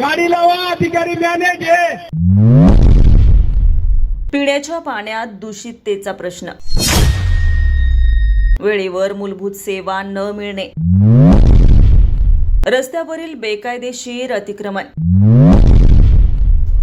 गाडी लावा अधिकारी मॅनेज आहे पिण्याच्या पाण्यात दूषिततेचा प्रश्न. वेळेवर मूलभूत सेवा न मिळणे. रस्त्यावरील बेकायदेशीर अतिक्रमण.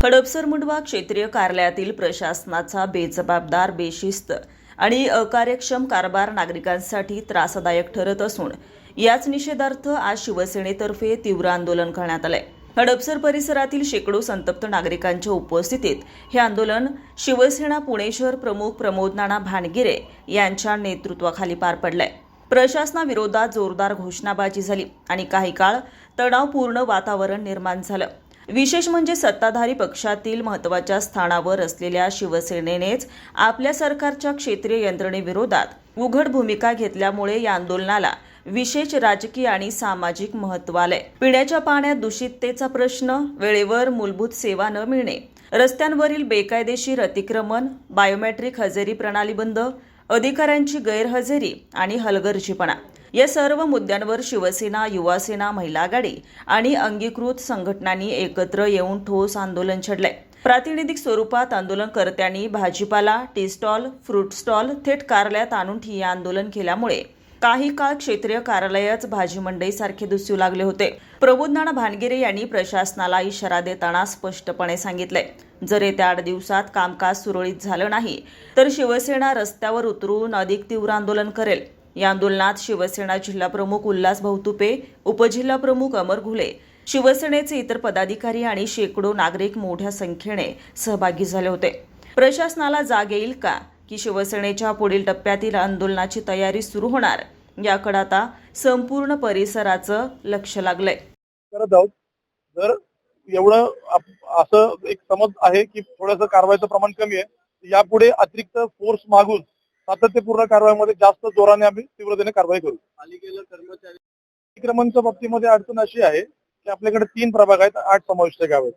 हडपसर मुंडवा क्षेत्रीय कार्यालयातील प्रशासनाचा बेजबाबदार बेशिस्त आणि अकार्यक्षम कारभार नागरिकांसाठी त्रासदायक ठरत असून याच निषेधार्थ आज शिवसेनेतर्फे तीव्र आंदोलन करण्यात आलंय. हडपसर परिसरातील शेकडो संतप्त नागरिकांच्या उपस्थितीत हे आंदोलन शिवसेना पुणे शहर प्रमुख प्रमोद नाना भानगिरे यांच्या नेतृत्वाखाली पार पडलंय. प्रशासनाविरोधात जोरदार घोषणाबाजी झाली आणि काही काळ तणावपूर्ण वातावरण निर्माण झालं. विशेष म्हणजे सत्ताधारी पक्षातील महत्त्वाच्या स्थानावर असलेल्या शिवसेनेनेच आपल्या सरकारच्या क्षेत्रीय यंत्रणेविरोधात उघड भूमिका घेतल्यामुळे या आंदोलनाला विशेष राजकीय आणि सामाजिक महत्त्व आलंय पिण्याच्या पाण्यात दूषिततेचा प्रश्न वेळेवर मूलभूत सेवा न मिळणे रस्त्यांवरील बेकायदेशीर अतिक्रमण बायोमेट्रिक हजेरी प्रणाली बंद अधिकाऱ्यांची गैरहजेरी आणि हलगर्जीपणा. या सर्व मुद्द्यांवर शिवसेना युवासेना महिला आघाडी आणि अंगीकृत संघटनांनी एकत्र येऊन ठोस आंदोलन छेडलंय. प्रातिनिधिक स्वरूपात आंदोलनकर्त्यांनी भाजीपाला टी स्टॉल फ्रूट स्टॉल थेट कार्यालयात आणून ठिय्या आंदोलन केल्यामुळे काही काळ क्षेत्रीय कार्यालयच भाजी मंडईसारखे दिसू लागले होते. प्रबोधनाना भानगिरे यांनी प्रशासनाला इशारा देताना स्पष्टपणे सांगितले. जर येत्या आठ दिवसात कामकाज सुरळीत झालं नाही तर शिवसेना रस्त्यावर उतरून अधिक तीव्र आंदोलन करेल. या आंदोलनात शिवसेना जिल्हाप्रमुख उल्हास भाऊतुपे उपजिल्हा प्रमुख अमर घुले शिवसेनेचे इतर पदाधिकारी आणि शेकडो नागरिक मोठ्या संख्येने सहभागी झाले होते. प्रशासनाला जाग येईल का? की शिवसेनेच्या पुढील टप्प्यातील आंदोलनाची तयारी सुरू होणार. याकडे आता संपूर्ण परिसराचं लक्ष लागलंय. करत आहोत. जर एवढं असं एक समज आहे की थोडंसं कारवाईचं प्रमाण कमी आहे यापुढे अतिरिक्त फोर्स मागून सातत्यपूर्ण कारवाईमध्ये जास्त जोराने आम्ही तीव्रतेने कारवाई करू. पालिकेला कर्मचारी अतिक्रमणच्या बाबतीमध्ये अडचण अशी आहे की आपल्याकडे तीन प्रभाग आहेत आठ समाविष्ट गाव आहेत.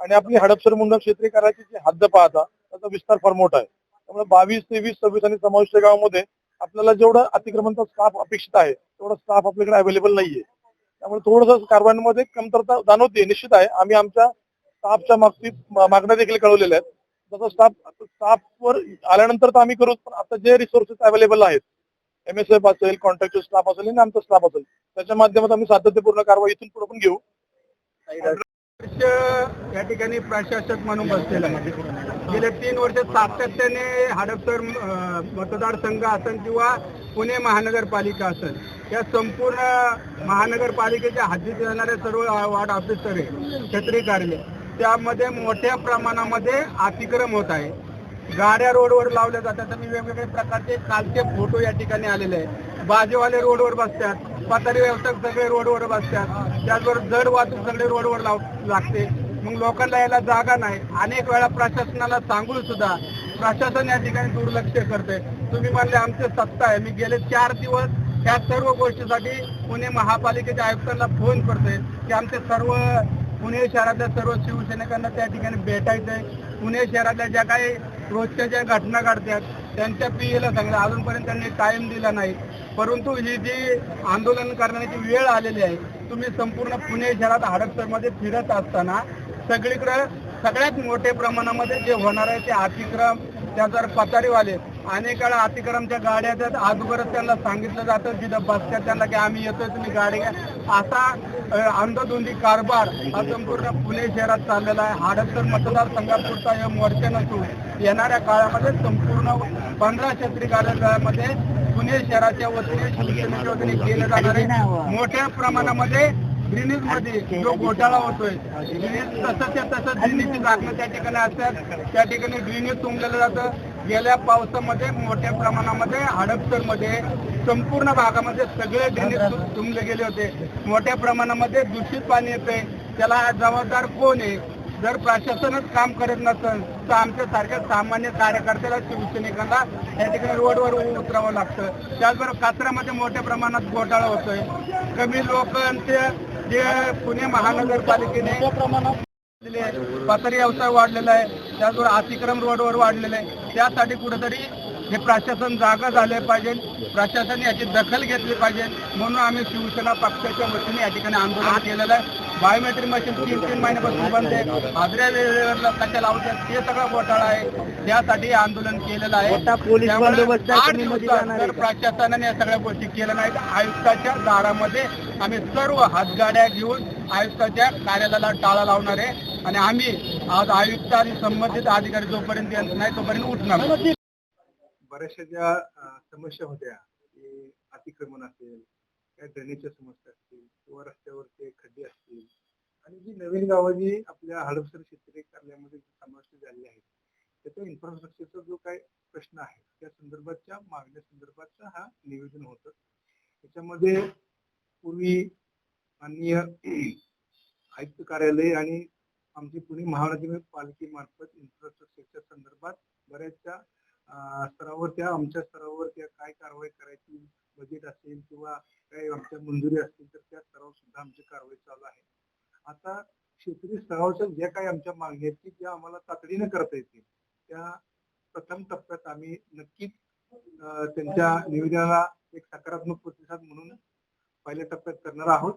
आणि आपली हडपसर मुंडा क्षेत्रीय कार्याची जी हद्द पाहता त्याचा विस्तार फार मोठा आहे. त्यामुळे बावीस तेवीस सव्वीस आणि समाविष्ट गावामध्ये आपल्याला जेवढं अतिक्रमणचा स्टाफ अपेक्षित आहे तेवढा स्टाफ आपल्याकडे अवेलेबल नाहीये. त्यामुळे थोडस कारवायांमध्ये कमतरता जाणवते निश्चित आहे. आम्ही आमच्या स्टाफच्या मागची मागण्या देखील कळवलेल्या आहेत. जसं स्टाफ स्टाफवर आल्यानंतर तर आम्ही करू पण आता जे रिसोर्सेस अवेलेबल आहेत एम एस एफ असेल कॉन्ट्रॅक्टर स्टाफ असेल आणि आमचा स्टाफ असेल त्याच्या माध्यमातून आम्ही सातत्यपूर्ण कारवाई इथून पुढे पण घेऊ. वर्ष या ठिकाणी प्रशासक म्हणून बसलेला आहे. गेले तीन वर्ष सातत्याने हडपसर मतदारसंघ असेल किंवा पुणे महानगरपालिका असेल या संपूर्ण महानगरपालिकेच्या हद्दीत येणारे सर्व वार्ड ऑफिसर आहे क्षेत्रीय कार्यालय त्यामध्ये मोठ्या प्रमाणामध्ये अतिक्रम होत आहे. गाड्या रोडवर लावल्या जातात आणि वेगवेगळे प्रकारचे कालचे फोटो या ठिकाणी आलेले आहेत. बाजेवाले रोडवर बसतात. पातारी व्यावसायिक सगळे रोडवर बसतात. त्याचबरोबर जड वाहतूक सगळे रोडवर लाव लागते. मग लोकांना यायला जागा नाही. अनेक वेळा प्रशासनाला सांगून सुद्धा प्रशासन या ठिकाणी दुर्लक्ष करते तुम्ही म्हणले आमचे सत्ता आहे. मी गेले चार दिवस या सर्व गोष्टीसाठी पुणे महापालिकेच्या आयुक्तांना फोन करते की आमचे सर्व पुणे शहरातल्या सर्व शिवसैनिकांना त्या ठिकाणी भेटायचंय. पुणे शहरातल्या ज्या काही रोजच्या ज्या घटना घडतात त्यांच्या पीएला सांगितलं. अजूनपर्यंत त्यांनी टाइम दिला नाही. परंतु ही जी आंदोलन करण्याची वेळ आलेली आहे तुम्ही संपूर्ण पुणे शहरात हडपसरमध्ये फिरत असताना सगळीकडे सगळ्यात मोठ्या प्रमाणामध्ये जे होणार आहे ते अतिक्रम त्याच्यावर पतारीवाले अनेक वेळा अतिक्रमच्या गाड्या त्यात अगोदरच त्यांना सांगितलं जातं जिथं बसतात त्यांना की आम्ही येतोय तुम्ही गाडी घ्या. असा अंधधुंदी कारभार हा संपूर्ण पुणे शहरात चाललेला आहे. हाडपसर मतदारसंघापुरता हे मोर्चा नसून येणाऱ्या काळामध्ये संपूर्ण पंधरा क्षेत्रीय कार्यालयामध्ये पुणे शहराच्या वतीने शिवसेनेच्या केलं जाणार आहे. मोठ्या प्रमाणामध्ये ग्रीनीजमध्ये जो घोटाळा होतोय ड्रेनेज तसंच्या तसं ड्रेनेजची झाकणं त्या ठिकाणी असतात. त्या ठिकाणी ड्रेनेज तुंबलेलं जातं. गेल्या पावसामध्ये मोठ्या प्रमाणामध्ये हडपसरमध्ये संपूर्ण भागामध्ये सगळे ड्रेनेज तुंबले गेले होते. मोठ्या प्रमाणामध्ये दूषित पाणी येते त्याला जबाबदार कोण आहे? जर प्रशासनच काम करत नसेल तर आमच्या सारख्या सामान्य कार्यकर्त्याला शिवसैनिकांना या ठिकाणी रोडवर उतरावं लागतं. त्याचबरोबर कचऱ्यामध्ये मोठ्या प्रमाणात घोटाळा होतोय. कमी लोकांचे जे पुणे महानगरपालिकेने पातळी व्यवसाय वाढलेला आहे. त्याचबरोबर अतिक्रम रोडवर वाढलेलं आहे. त्यासाठी कुठेतरी हे प्रशासन जागा झाले पाहिजे. प्रशासन याची दखल घेतली पाहिजे. म्हणून आम्ही शिवसेना पक्षाच्या वतीने या ठिकाणी आंदोलन केलेलं आहे. बायोमेट्रिक मशीन तीन तीन महिन्यापासून बंद आहे. हाजऱ्या वेळेवर कशा लावतात ते सगळं घोटाळा आहे. त्यासाठी आंदोलन केलेलं आहे. त्यामुळे आठ दिवसात जर प्रशासनाने या सगळ्या गोष्टी केल्या नाहीत आयुक्ताच्या दारामध्ये आम्ही सर्व हातगाड्या घेऊन आयुक्ताच्या कार्यालयाला टाळा लावणार आहे. आणि आम्ही आज आयुक्त आणि संबंधित अधिकारी जोपर्यंत येत नाही तोपर्यंत उठणार नाही. बऱ्याचशा ज्या समस्या होत्या अतिक्रमण असेल काय ड्रेनेजच्या समस्या असतील किंवा रस्त्यावरचे खड्डे असतील आणि जी नवीन गावं जी आपल्या हडपसर शेतकरी कार्यालयामध्ये समाविष्ट झालेली आहेत त्याचा इन्फ्रास्ट्रक्चरचा जो काय प्रश्न आहे त्या संदर्भातच्या मागण्या संदर्भातचा हा निवेदन होतं. त्याच्यामध्ये पूर्वी माननीय आयुक्त कार्यालय आणि आमची पुणे महानगरपालिकेमार्फत इन्फ्रास्ट्रक्चरच्या संदर्भात बऱ्याचशा स्तरावर त्या आमच्या स्तरावर त्या काय कारवाई करायची बजेट असेल किंवा काही आमच्या मंजुरी असतील तर त्या स्तरावर सुद्धा आमची कारवाई चालू आहे. आता क्षेत्रीय स्तरावरच्या ज्या काही आमच्या मागण्या आहेत की ज्या आम्हाला तातडीनं करता येतील त्या प्रथम टप्प्यात आम्ही नक्कीच त्यांच्या निवेदनाला एक सकारात्मक प्रतिसाद म्हणून पहिल्या टप्प्यात करणार आहोत.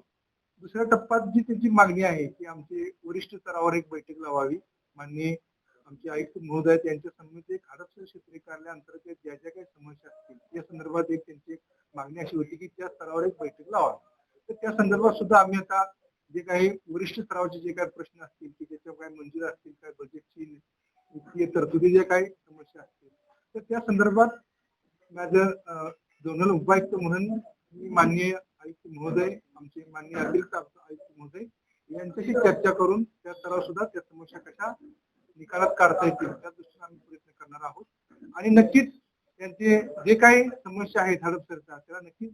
दुसऱ्या टप्प्यात जी त्यांची मागणी आहे की आमची वरिष्ठ स्तरावर एक बैठक लावावी माननीय आमचे आयुक्त महोदय यांच्या समवेत एक हडपसर क्षेत्रीय कार्यालय अंतर्गत ज्या ज्या काही समस्या असतील या संदर्भात एक त्यांची मागणी अशी होती की त्या स्तरावर एक बैठक लावावी. तर त्या संदर्भात सुद्धा आम्ही आता जे काही वरिष्ठ स्तरावरचे जे काही प्रश्न असतील की त्याच्यावर काही मंजूर असतील काय बजेटची वित्तीय तरतुदी ज्या काही समस्या असतील तर त्या संदर्भात माझं झोनल उपायुक्त म्हणून मी माननीय आयुक्त महोदय आमचे माननीय अतिरिक्त आयुक्त महोदय यांच्याशी चर्चा करून त्या स्तरावर सुद्धा त्या समस्या कशा निकालात काढता येतील त्या दृष्टीने आम्ही प्रयत्न करणार आहोत. आणि नक्कीच त्यांचे जे काही समस्या आहेत हडपसरच्या त्याला नक्कीच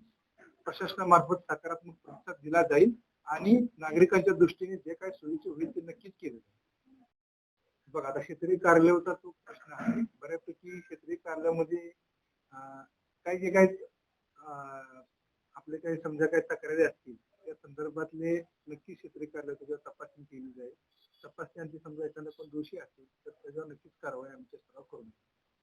प्रशासनामार्फत सकारात्मक प्रतिसाद दिला जाईल आणि नागरिकांच्या दृष्टीने जे काही सोयीचे होईल ते नक्कीच केले जाईल. बघा आता क्षेत्रीय कार्यालयाचा तो प्रश्न आहे. बऱ्यापैकी क्षेत्रीय कार्यालयामध्ये काही जे काही अं, आपले काही समजा काही तक्रारी असतील त्या संदर्भातले नक्की क्षेत्रीय कार्यालय तपासणी केली जाईल तपासणी समजा एखादा कोण दोषी असेल तर त्याच्यावर नक्कीच कारवाई आमच्या सराव करून